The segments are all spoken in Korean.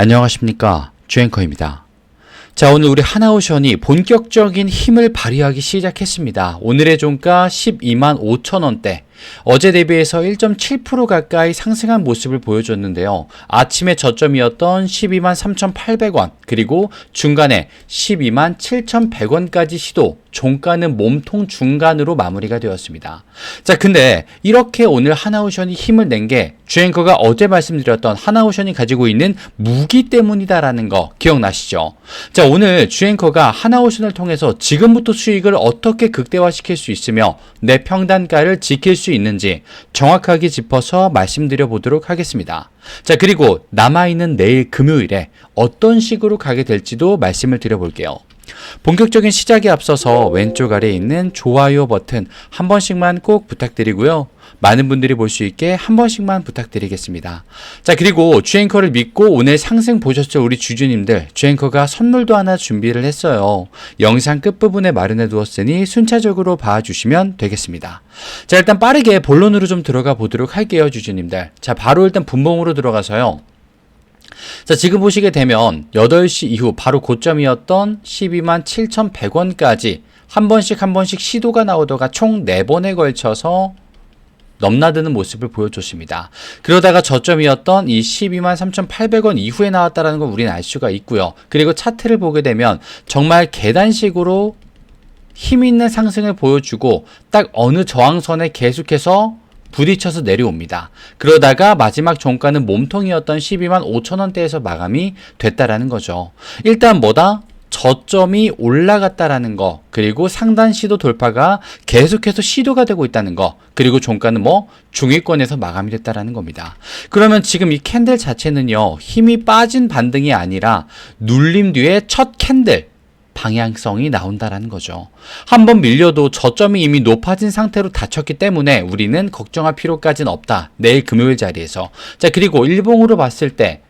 안녕하십니까. 주앵커입니다. 자, 오늘 우리 하나오션이 본격적인 힘을 발휘하기 시작했습니다. 오늘의 종가 12만 5천 원대. 어제 대비해서 1.7% 가까이 상승한 모습을 보여줬는데요. 아침에 저점이었던 12만 3,800원, 그리고 중간에 12만 7,100원까지 시도, 종가는 몸통 중간으로 마무리가 되었습니다. 자, 근데 이렇게 오늘 하나오션이 힘을 낸 게 주앵커가 어제 말씀드렸던 하나오션이 가지고 있는 무기 때문이다라는 거 기억나시죠? 자, 오늘 주앵커가 하나오션을 통해서 지금부터 수익을 어떻게 극대화시킬 수 있으며 내 평단가를 지킬 수 있는지 정확하게 짚어서 말씀드려 보도록 하겠습니다. 자, 그리고 남아있는 내일 금요일에 어떤 식으로 가게 될지도 말씀을 드려볼게요. 본격적인 시작에 앞서서 왼쪽 아래에 있는 좋아요 버튼 한 번씩만 꼭 부탁드리고요. 많은 분들이 볼 수 있게 한 번씩만 부탁드리겠습니다. 자, 그리고 주앵커를 믿고 오늘 상승 보셨죠? 우리 주주님들. 주앵커가 선물도 하나 준비를 했어요. 영상 끝부분에 마련해 두었으니 순차적으로 봐주시면 되겠습니다. 자, 일단 빠르게 본론으로 좀 들어가 보도록 할게요, 주주님들. 자, 바로 일단 분봉으로 들어가서요. 자, 지금 보시게 되면 8시 이후 바로 고점이었던 12만 7,100원까지 한 번씩 한 번씩 시도가 나오다가 총 4번에 걸쳐서 넘나드는 모습을 보여줬습니다. 그러다가 저점이었던 이 12만 3,800원 이후에 나왔다라는 걸 우리는 알 수가 있고요. 그리고 차트를 보게 되면 정말 계단식으로 힘 있는 상승을 보여주고 딱 어느 저항선에 계속해서 부딪혀서 내려옵니다. 그러다가 마지막 종가는 몸통이었던 12만 5천 원대에서 마감이 됐다라는 거죠. 일단 뭐다? 저점이 올라갔다라는 거, 그리고 상단 시도 돌파가 계속해서 시도가 되고 있다는 거, 그리고 종가는 뭐 중위권에서 마감이 됐다라는 겁니다. 그러면 지금 이 캔들 자체는요, 힘이 빠진 반등이 아니라 눌림 뒤에 첫 캔들, 방향성이 나온다라는 거죠. 한번 밀려도 저점이 이미 높아진 상태로 닫혔기 때문에 우리는 걱정할 필요까지는 없다. 내일 금요일 자리에서. 자, 그리고 일봉으로 봤을 때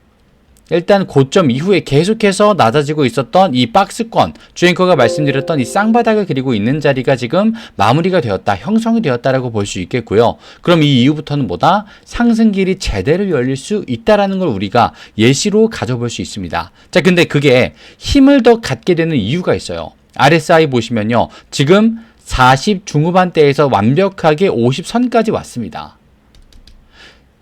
일단 고점 이후에 계속해서 낮아지고 있었던 이 박스권. 주앵커가 말씀드렸던 이 쌍바닥을 그리고 있는 자리가 지금 마무리가 되었다 형성이 되었다라고 볼 수 있겠고요. 그럼 이 이후부터는 뭐다? 상승길이 제대로 열릴 수 있다라는 걸 우리가 예시로 가져볼 수 있습니다. 자 근데 그게 힘을 더 갖게 되는 이유가 있어요. RSI 보시면요. 지금 40 중후반대에서 완벽하게 50선까지 왔습니다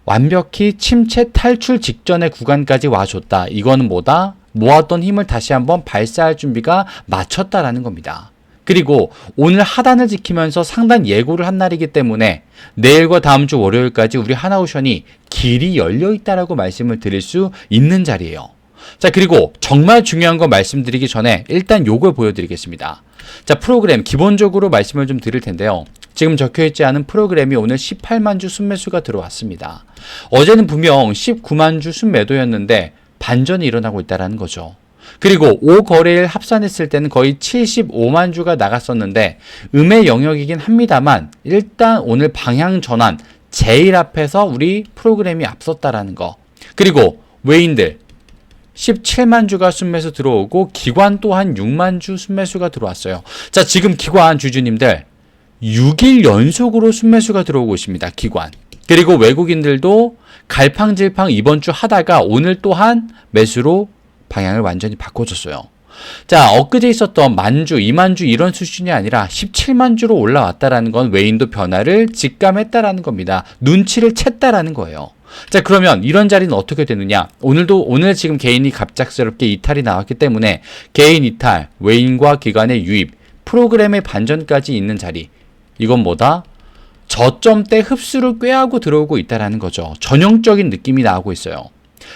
완벽히 침체 탈출 직전의 구간까지 와줬다. 이거는 뭐다? 모았던 힘을 다시 한번 발사할 준비가 마쳤다라는 겁니다. 그리고 오늘 하단을 지키면서 상단 예고를 한 날이기 때문에 내일과 다음 주 월요일까지 우리 하나오션이 길이 열려 있다라고 말씀을 드릴 수 있는 자리예요. 자, 그리고 정말 중요한 거 말씀드리기 전에 일단 요걸 보여드리겠습니다. 자, 프로그램 기본적으로 말씀을 좀 드릴 텐데요. 지금 적혀 있지 않은 프로그램이 오늘 18만 주 순매수가 들어왔습니다. 어제는 분명 19만 주 순매도였는데 반전이 일어나고 있다는 거죠. 그리고 5거래일 합산했을 때는 거의 75만 주가 나갔었는데 음의 영역이긴 합니다만 일단 오늘 방향 전환 제일 앞에서 우리 프로그램이 앞섰다라는 거. 그리고 외인들 17만 주가 순매수 들어오고 기관 또한 6만 주 순매수가 들어왔어요. 자, 지금 기관 주주님들 6일 연속으로 순매수가 들어오고 있습니다. 기관. 그리고 외국인들도 갈팡질팡 이번 주 하다가 오늘 또한 매수로 방향을 완전히 바꿔줬어요. 자, 엊그제 있었던 만주, 2만주 이런 수준이 아니라 17만 주로 올라왔다라는 건 외인도 변화를 직감했다라는 겁니다. 눈치를 챘다라는 거예요. 자, 그러면 이런 자리는 어떻게 되느냐? 오늘도, 오늘 지금 개인이 갑작스럽게 이탈이 나왔기 때문에 개인 이탈, 외인과 기관의 유입, 프로그램의 반전까지 있는 자리. 이건 뭐다? 저점 대 흡수를 꾀하고 들어오고 있다라는 거죠. 전형적인 느낌이 나오고 있어요.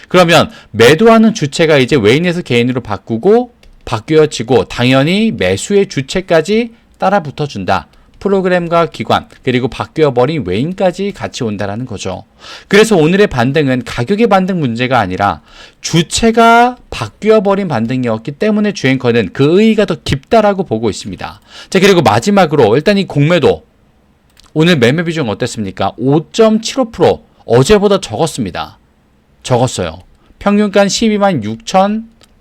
그러면 매도하는 주체가 이제 외인에서 개인으로 바꾸고 바뀌어지고 당연히 매수의 주체까지 따라 붙어준다. 프로그램과 기관 그리고 바뀌어버린 외인까지 같이 온다라는 거죠. 그래서 오늘의 반등은 가격의 반등 문제가 아니라 주체가 바뀌어버린 반등이었기 때문에 주행커는 그 의의가 더 깊다라고 보고 있습니다. 자 그리고 마지막으로 일단 이 공매도 오늘 매매 비중 어땠습니까? 5.75% 어제보다 적었습니다. 적었어요. 평균가 12만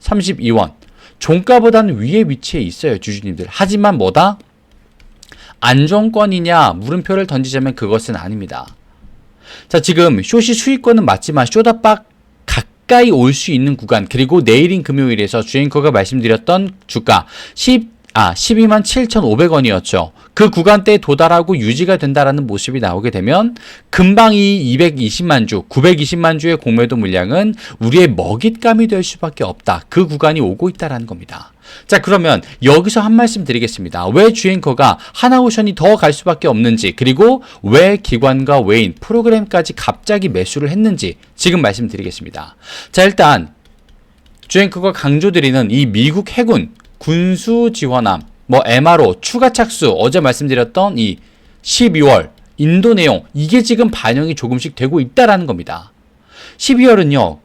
6,032원. 종가보다는 위에 위치해 있어요, 주주님들. 하지만 뭐다? 안정권이냐 물음표를 던지자면 그것은 아닙니다. 자, 지금 쇼시 수익권은 맞지만 쇼다박 가까이 올 수 있는 구간 그리고 내일인 금요일에서 주앵커가 말씀드렸던 주가 10 아, 12만 7,500원이었죠. 그 구간대에 도달하고 유지가 된다라는 모습이 나오게 되면 금방 이 220만 주, 920만 주의 공매도 물량은 우리의 먹잇감이 될 수밖에 없다. 그 구간이 오고 있다라는 겁니다. 자, 그러면 여기서 한 말씀 드리겠습니다. 왜 주행커가 하나오션이 더 갈 수밖에 없는지, 그리고 왜 기관과 외인, 프로그램까지 갑자기 매수를 했는지 지금 말씀드리겠습니다. 자, 일단 주행커가 강조드리는 이 미국 해군 군수 지원함, 뭐 MRO 추가 착수 어제 말씀드렸던 이 12월 인도 내용 이게 지금 반영이 조금씩 되고 있다라는 겁니다. 12월은요.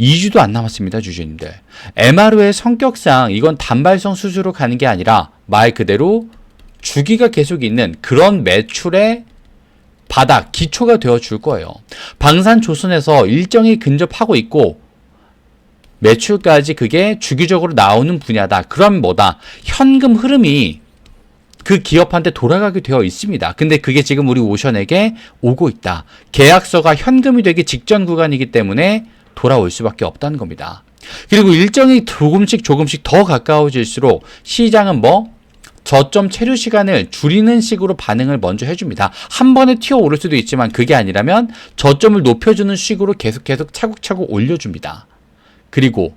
2주도 안 남았습니다, 주주님들. MRO의 성격상 이건 단발성 수주로 가는 게 아니라 말 그대로 주기가 계속 있는 그런 매출의 바닥, 기초가 되어 줄 거예요. 방산 조선에서 일정이 근접하고 있고 매출까지 그게 주기적으로 나오는 분야다. 그럼 뭐다? 현금 흐름이 그 기업한테 돌아가게 되어 있습니다. 근데 그게 지금 우리 오션에게 오고 있다. 계약서가 현금이 되기 직전 구간이기 때문에 돌아올 수밖에 없다는 겁니다. 그리고 일정이 조금씩 조금씩 더 가까워질수록 시장은 뭐 저점 체류 시간을 줄이는 식으로 반응을 먼저 해줍니다. 한 번에 튀어 오를 수도 있지만 그게 아니라면 저점을 높여주는 식으로 계속 계속 차곡차곡 올려줍니다. 그리고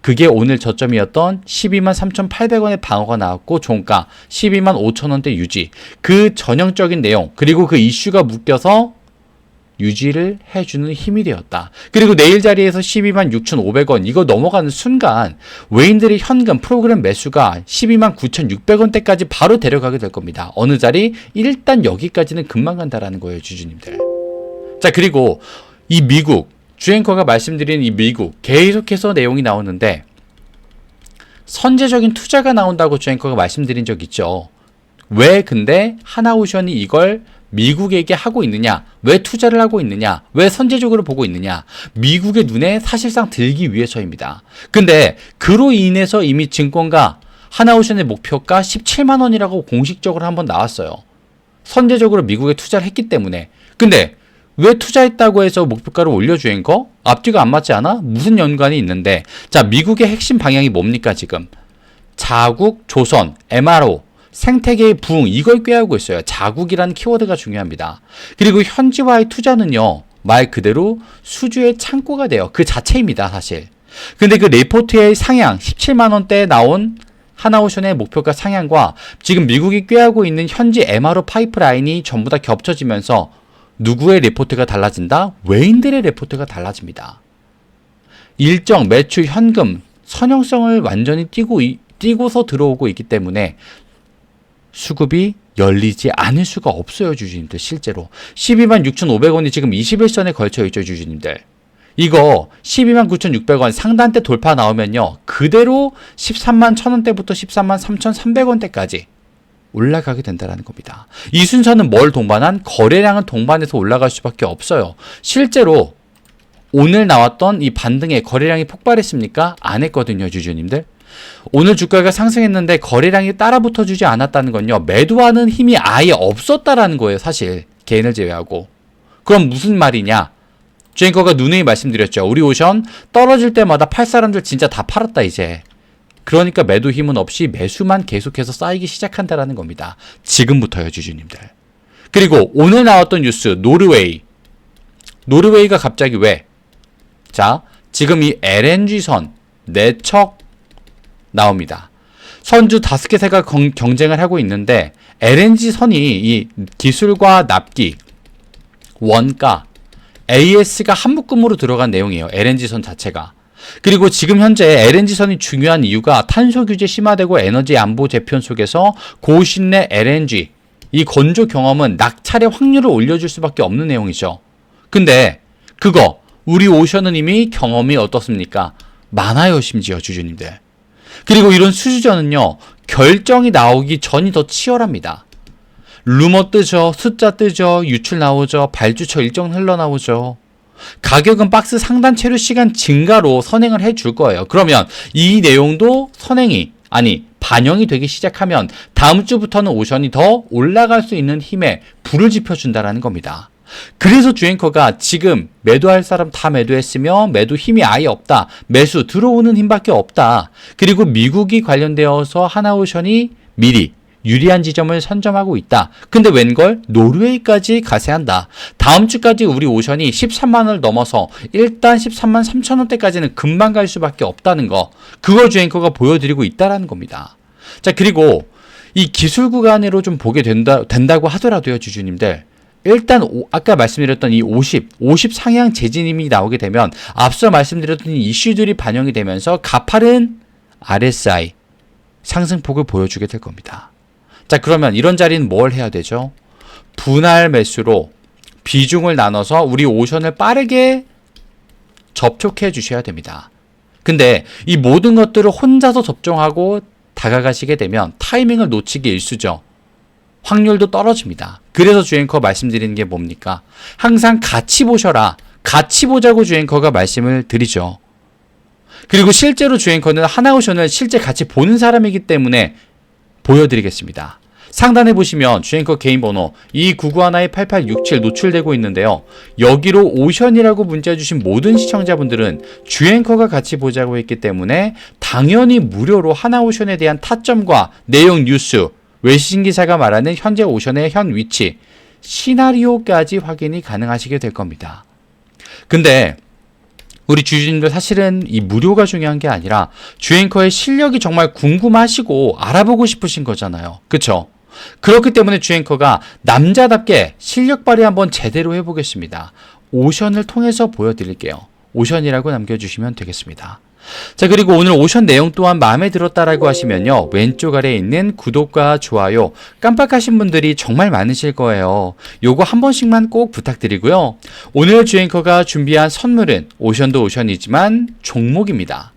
그게 오늘 저점이었던 12만 3,800원의 방어가 나왔고 종가 12만 5천 원대 유지. 그 전형적인 내용 그리고 그 이슈가 묶여서 유지를 해주는 힘이 되었다. 그리고 내일 자리에서 12만 6,500원 이거 넘어가는 순간 외인들의 현금 프로그램 매수가 12만 9,600원대까지 바로 데려가게 될 겁니다. 어느 자리 일단 여기까지는 금방 간다라는 거예요, 주주님들. 자 그리고 이 미국 주앵커가 말씀드린 이 미국 계속해서 내용이 나오는데 선제적인 투자가 나온다고 주앵커가 말씀드린 적 있죠. 왜 근데 하나오션이 이걸 미국에게 하고 있느냐? 왜 투자를 하고 있느냐? 왜 선제적으로 보고 있느냐? 미국의 눈에 사실상 들기 위해서입니다. 근데 그로 인해서 이미 증권가 하나오션의 목표가 17만 원이라고 공식적으로 한번 나왔어요. 선제적으로 미국에 투자를 했기 때문에. 근데 왜 투자했다고 해서 목표가를 올려주인 거? 앞뒤가 안 맞지 않아? 무슨 연관이 있는데? 자, 미국의 핵심 방향이 뭡니까, 지금? 자국, 조선, MRO, 생태계의 부흥, 이걸 꾀하고 있어요. 자국이라는 키워드가 중요합니다. 그리고 현지화의 투자는요, 말 그대로 수주의 창고가 돼요. 그 자체입니다, 사실. 근데 그 레포트의 상향, 17만원대에 나온 하나오션의 목표가 상향과 지금 미국이 꾀하고 있는 현지 MRO 파이프라인이 전부 다 겹쳐지면서 누구의 레포트가 달라진다? 외인들의 레포트가 달라집니다. 일정 매출 현금 선형성을 완전히 띄고 띄고서 들어오고 있기 때문에 수급이 열리지 않을 수가 없어요, 주주님들 실제로. 12만 6,500원이 지금 21선에 걸쳐 있죠, 주주님들. 이거 12만 9,600원 상단대 돌파 나오면요. 그대로 13만 1,000원대부터 13만 3,300원대까지 올라가게 된다는 겁니다. 이 순서는 뭘 동반한? 거래량은 동반해서 올라갈 수밖에 없어요. 실제로 오늘 나왔던 이 반등에 거래량이 폭발했습니까? 안 했거든요, 주주님들. 오늘 주가가 상승했는데 거래량이 따라 붙어 주지 않았다는 건요. 매도하는 힘이 아예 없었다라는 거예요, 사실. 개인을 제외하고. 그럼 무슨 말이냐? 주행커가 누누이 말씀드렸죠. 우리 오션 떨어질 때마다 팔 사람들 진짜 다 팔았다, 이제. 그러니까 매도 힘은 없이 매수만 계속해서 쌓이기 시작한다라는 겁니다. 지금부터요, 주주님들. 그리고 오늘 나왔던 뉴스 노르웨이. 노르웨이가 갑자기 왜? 자, 지금 이 LNG선 내척 나옵니다. 선주 다섯 개 세가 경쟁을 하고 있는데 LNG 선이 이 기술과 납기, 원가, AS가 한 묶음으로 들어간 내용이에요. LNG 선 자체가. 그리고 지금 현재 LNG선이 중요한 이유가 탄소 규제 심화되고 에너지 안보 재편 속에서 고신내 LNG 이 건조 경험은 낙찰의 확률을 올려줄 수밖에 없는 내용이죠. 근데 그거 우리 오션은 이미 경험이 어떻습니까? 많아요, 심지어 주주님들. 그리고 이런 수주전은요, 결정이 나오기 전이 더 치열합니다. 루머 뜨죠, 숫자 뜨죠, 유출 나오죠, 발주처 일정 흘러나오죠. 가격은 박스 상단 체류 시간 증가로 선행을 해줄 거예요. 그러면 이 내용도 선행이 아니 반영이 되기 시작하면 다음 주부터는 오션이 더 올라갈 수 있는 힘에 불을 지펴준다라는 겁니다. 그래서 주앵커가 지금 매도할 사람 다 매도했으며 매도 힘이 아예 없다. 매수 들어오는 힘밖에 없다. 그리고 미국이 관련되어서 하나오션이 미리 유리한 지점을 선점하고 있다. 근데 웬걸 노르웨이까지 가세한다. 다음 주까지 우리 오션이 13만 원을 넘어서 일단 13만 3천 원대까지는 금방 갈 수밖에 없다는 거. 그걸 주앵커가 보여드리고 있다라는 겁니다. 자 그리고 이 기술 구간으로 좀 보게 된다 된다고 하더라도요 주주님들. 일단 오- 아까 말씀드렸던 이 50, 50 상향 재진임이 나오게 되면 앞서 말씀드렸던 이 이슈들이 반영이 되면서 가파른 RSI 상승폭을 보여주게 될 겁니다. 자, 그러면 이런 자리는 뭘 해야 되죠? 분할 매수로 비중을 나눠서 우리 오션을 빠르게 접촉해 주셔야 됩니다. 근데 이 모든 것들을 혼자서 접종하고 다가가시게 되면 타이밍을 놓치기 일수죠. 확률도 떨어집니다. 그래서 주앵커 말씀드리는 게 뭡니까? 항상 같이 보셔라. 같이 보자고 주앵커가 말씀을 드리죠. 그리고 실제로 주앵커는 하나오션을 실제 같이 보는 사람이기 때문에 보여드리겠습니다. 상단에 보시면 주앵커 개인 번호 299하나의8867 노출되고 있는데요. 여기로 오션이라고 문자 주신 모든 시청자분들은 주앵커가 같이 보자고 했기 때문에 당연히 무료로 하나오션에 대한 타점과 내용 뉴스, 외신 기사가 말하는 현재 오션의 현 위치, 시나리오까지 확인이 가능하시게 될 겁니다. 근데 우리 주주님들 사실은 이 무료가 중요한 게 아니라 주앵커의 실력이 정말 궁금하시고 알아보고 싶으신 거잖아요. 그쵸? 그렇기 때문에 주앵커가 남자답게 실력 발휘 한번 제대로 해보겠습니다. 오션을 통해서 보여드릴게요. 오션이라고 남겨주시면 되겠습니다. 자, 그리고 오늘 오션 내용 또한 마음에 들었다라고 하시면요. 왼쪽 아래에 있는 구독과 좋아요 깜빡하신 분들이 정말 많으실 거예요. 요거 한 번씩만 꼭 부탁드리고요. 오늘 주앵커가 준비한 선물은 오션도 오션이지만 종목입니다.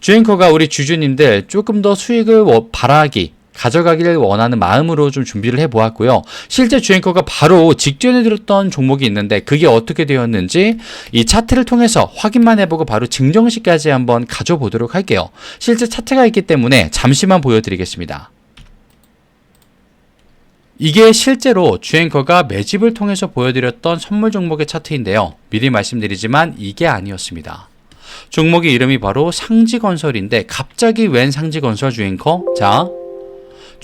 주앵커가 우리 주주님들 조금 더 수익을 워- 바라기 가져가기를 원하는 마음으로 좀 준비를 해보았고요. 실제 주앵커가 바로 직전에 들었던 종목이 있는데 그게 어떻게 되었는지 이 차트를 통해서 확인만 해보고 바로 증정시까지 한번 가져보도록 할게요. 실제 차트가 있기 때문에 잠시만 보여드리겠습니다. 이게 실제로 주앵커가 매집을 통해서 보여드렸던 선물 종목의 차트인데요. 미리 말씀드리지만 이게 아니었습니다. 종목의 이름이 바로 상지건설인데 갑자기 웬 상지건설 주앵커? 자,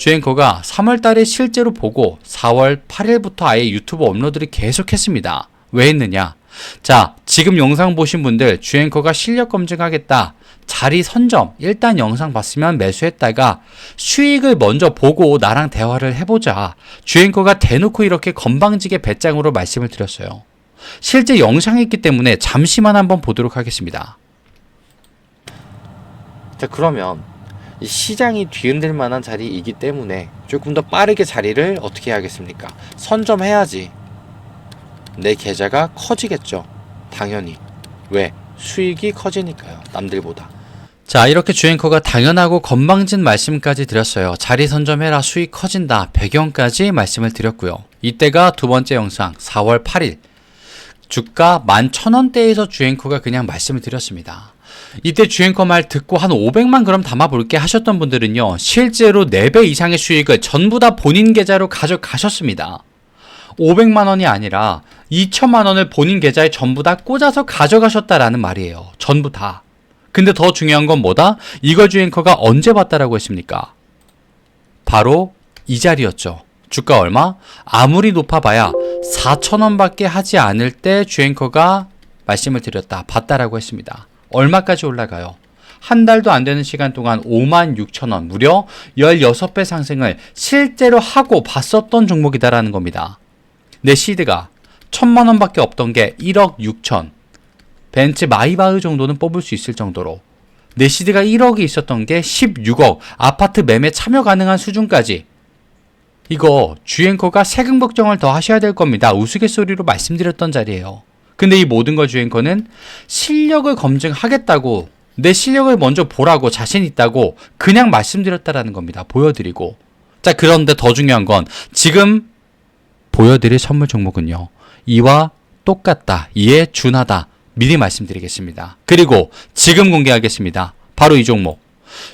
주앵커가 3월 달에 실제로 보고 4월 8일부터 아예 유튜브 업로드를 계속했습니다. 왜 했느냐? 자, 지금 영상 보신 분들 주앵커가 실력 검증하겠다. 자리 선점. 일단 영상 봤으면 매수했다가 수익을 먼저 보고 나랑 대화를 해보자. 주앵커가 대놓고 이렇게 건방지게 배짱으로 말씀을 드렸어요. 실제 영상이 있기 때문에 잠시만 한번 보도록 하겠습니다. 자, 그러면 이 시장이 뒤흔들 만한 자리이기 때문에 조금 더 빠르게 자리를 어떻게 해야겠습니까? 선점해야지. 내 계좌가 커지겠죠. 당연히. 왜? 수익이 커지니까요. 남들보다. 자, 이렇게 주앵커가 당연하고 건방진 말씀까지 드렸어요. 자리 선점해라. 수익 커진다. 배경까지 말씀을 드렸고요. 이때가 두 번째 영상 4월 8일. 주가 11,000원대에서 주앵커가 그냥 말씀을 드렸습니다. 이때 주앵커 말 듣고 한 500만 그럼 담아볼게 하셨던 분들은요, 실제로 4배 이상의 수익을 전부 다 본인 계좌로 가져가셨습니다. 500만 원이 아니라 2천만 원을 본인 계좌에 전부 다 꽂아서 가져가셨다라는 말이에요. 전부 다. 근데 더 중요한 건 뭐다? 이걸 주앵커가 언제 봤다라고 했습니까? 바로 이 자리였죠. 주가 얼마? 아무리 높아봐야 4천원밖에 하지 않을 때 주앵커가 말씀을 드렸다. 봤다라고 했습니다. 얼마까지 올라가요? 한 달도 안 되는 시간 동안 5만 6천 원, 무려 16배 상승을 실제로 하고 봤었던 종목이다라는 겁니다. 내 시드가 천만 원밖에 없던 게 1억 6천. 벤츠 마이바흐 정도는 뽑을 수 있을 정도로 내 시드가 1억이 있었던 게 16억 아파트 매매 참여 가능한 수준까지 이거 주앵커가 세금 걱정을 더 하셔야 될 겁니다. 우스갯소리로 말씀드렸던 자리예요. 근데 이 모든 걸 주앵커는 실력을 검증하겠다고 내 실력을 먼저 보라고 자신 있다고 그냥 말씀드렸다라는 겁니다. 보여드리고. 자, 그런데 더 중요한 건 지금 보여드릴 선물 종목은요. 이와 똑같다. 이에 준하다. 미리 말씀드리겠습니다. 그리고 지금 공개하겠습니다. 바로 이 종목.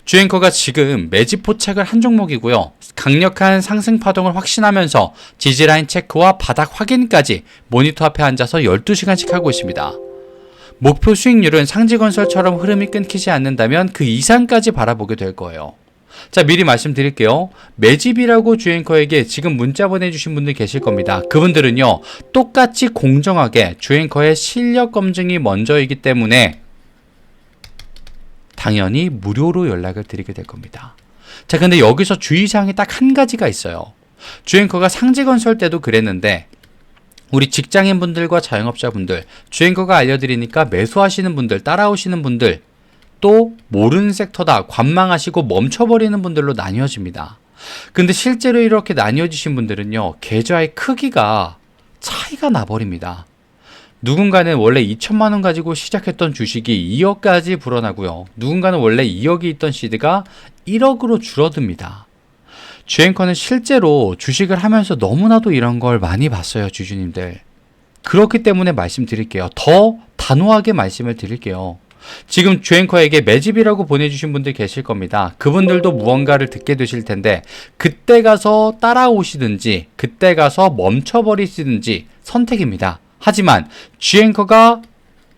주앵커가 지금 매집 포착을 한 종목이고요. 강력한 상승 파동을 확신하면서 지지라인 체크와 바닥 확인까지 모니터 앞에 앉아서 12시간씩 하고 있습니다. 목표 수익률은 상지건설처럼 흐름이 끊기지 않는다면 그 이상까지 바라보게 될 거예요. 자, 미리 말씀드릴게요. 매집이라고 주앵커에게 지금 문자 보내주신 분들 계실 겁니다. 그분들은요, 똑같이 공정하게 주앵커의 실력 검증이 먼저이기 때문에 당연히 무료로 연락을 드리게 될 겁니다. 자, 근데 여기서 주의사항이 딱 한 가지가 있어요. 주앵커가 상지 건설 때도 그랬는데, 우리 직장인 분들과 자영업자 분들, 주앵커가 알려드리니까 매수하시는 분들, 따라오시는 분들, 또 모르는 섹터다, 관망하시고 멈춰버리는 분들로 나뉘어집니다. 근데 실제로 이렇게 나뉘어지신 분들은요, 계좌의 크기가 차이가 나버립니다. 누군가는 원래 2천만 원 가지고 시작했던 주식이 2억까지 불어나고요. 누군가는 원래 2억이 있던 시드가 1억으로 줄어듭니다. 주앵커는 실제로 주식을 하면서 너무나도 이런 걸 많이 봤어요, 주주님들. 그렇기 때문에 말씀드릴게요. 더 단호하게 말씀을 드릴게요. 지금 주앵커에게 매집이라고 보내주신 분들 계실 겁니다. 그분들도 무언가를 듣게 되실 텐데, 그때 가서 따라오시든지, 그때 가서 멈춰버리시든지 선택입니다. 하지만 G앵커가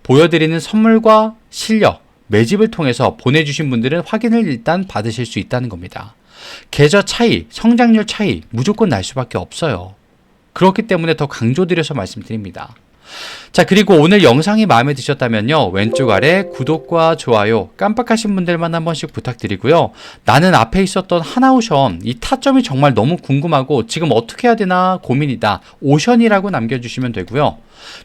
보여드리는 선물과 실력, 매집을 통해서 보내주신 분들은 확인을 일단 받으실 수 있다는 겁니다. 계좌 차이, 성장률 차이 무조건 날 수밖에 없어요. 그렇기 때문에 더 강조드려서 말씀드립니다. 자, 그리고 오늘 영상이 마음에 드셨다면요. 왼쪽 아래 구독과 좋아요 깜빡하신 분들만 한 번씩 부탁드리고요. 나는 앞에 있었던 하나오션 이 타점이 정말 너무 궁금하고 지금 어떻게 해야 되나 고민이다. 오션이라고 남겨주시면 되고요.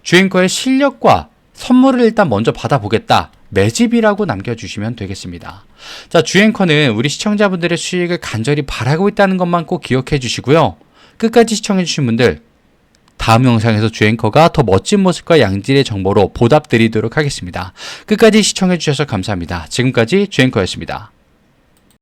주행커의 실력과 선물을 일단 먼저 받아보겠다. 매집이라고 남겨주시면 되겠습니다. 자, 주행커는 우리 시청자분들의 수익을 간절히 바라고 있다는 것만 꼭 기억해 주시고요. 끝까지 시청해 주신 분들 다음 영상에서 주앵커가 더 멋진 모습과 양질의 정보로 보답드리도록 하겠습니다. 끝까지 시청해주셔서 감사합니다. 지금까지 주앵커였습니다.